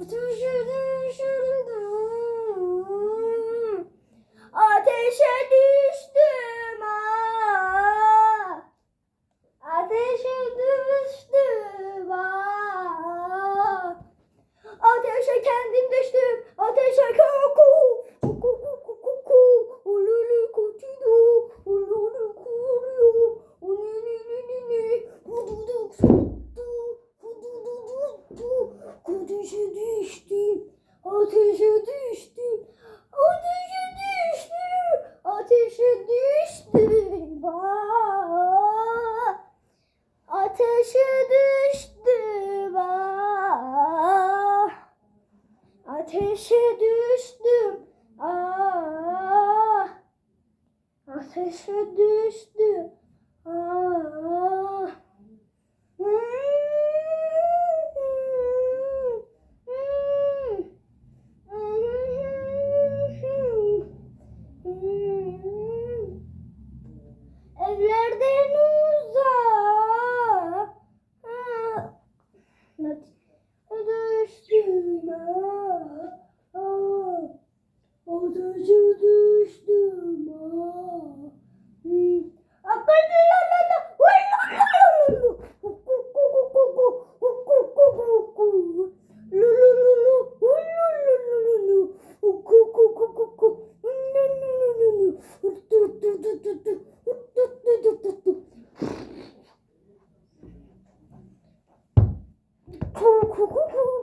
Bütün şurada şurada. düştüm. Ateşe düştüm. Ateşe düştüm. Ateşe düştüm. Aa, ateşe düştüm. Aa, ateşe düştüm. Aa, ateşe düştüm. Ку-ку-ку.